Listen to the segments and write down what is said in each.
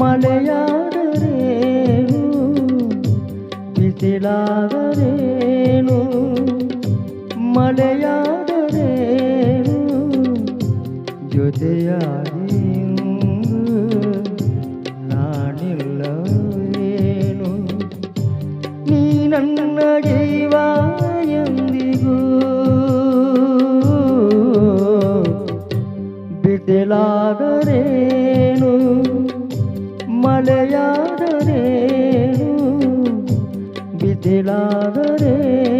ಮಳೆಯಾದರೇನು ಬಿಸಿಲಾದರೇನು ಮಳೆಯಾದರೇನು ಜೊತೆಯಾಗಿ ನಾನಿಲ್ಲವೇನು? ನೀ ನನ್ನ ಜೀವ ಎಂದಿಗೂ ಬಿಸಿಲಾದರೇನು ಮಳೆಯಾದರೇನು ಬಿಸಿಲಾದರೇನು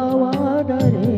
আওয়াডারে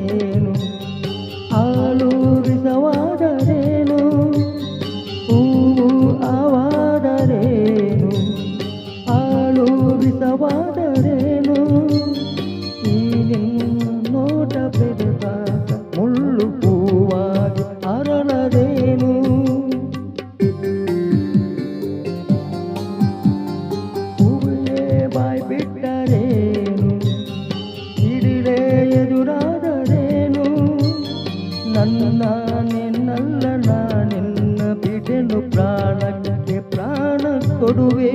ಕೊಡುವೆ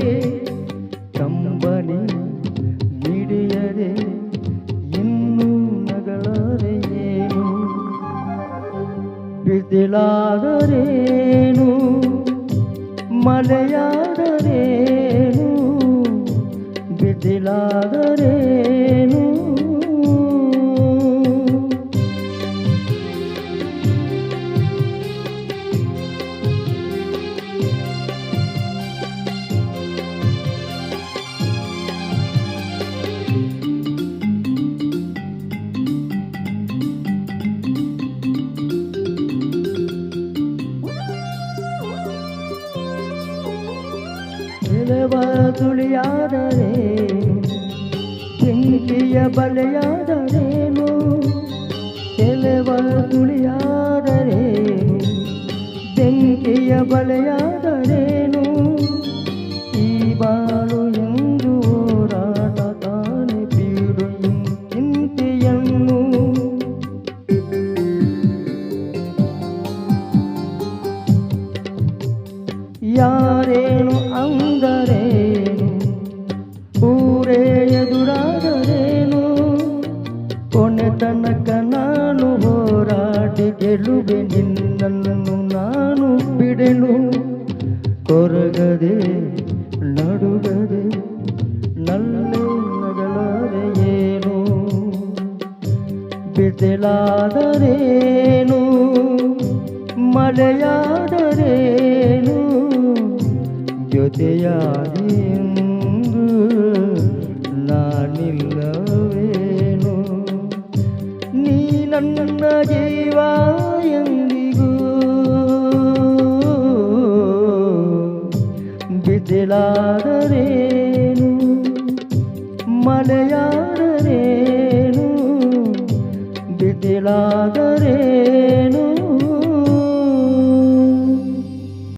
ಕಂಬನಿ ಹಿಡಿಯದೆ ಇನ್ನೂ ನಗಳರೆ ಬಿದಿಲಾದರೇನು? ಬಿಸಿಲಾದರೇನು ಎಲವ ತುಳಿಯಾದರೇನು ಬೆಂಕಿಯ ಬಲೆಯಾದರೇನು? ಎಲವ ತುಳಿಯಾದರೇನು ಬೆಂಕಿಯ ಬಲೆಯಾದರೇನು? ಈ ಬಾಳು ಎಂದು ಹೋರಾಟ ತಾನೆ ಬೀಡು ಚಿಂತೆಯನ್ನು ಯಾರೇನು ತನಕ ನಾನು ಹೋರಾಡಿ ಗೆಲುವೆ ನಿನ್ನನ್ನು ನಾನು ಬಿಡೆನು. ಕೊರಗದೆ, ನಡುಗದೆ, ನಲ್ಲೆ ನಗಳರೆ ಏನು? ಬಿಸಿಲಾದರೇನು ಮಳೆಯಾದರೇನು? ಜೊತೆಯಾಗಿ ನನ್ನ ಜೀವ ಎಂದಿಗೂ ಬಿಸಿಲಾದರೇನು ಮಳೆಯಾದರೇನು ಬಿಸಿಲಾದರೇನು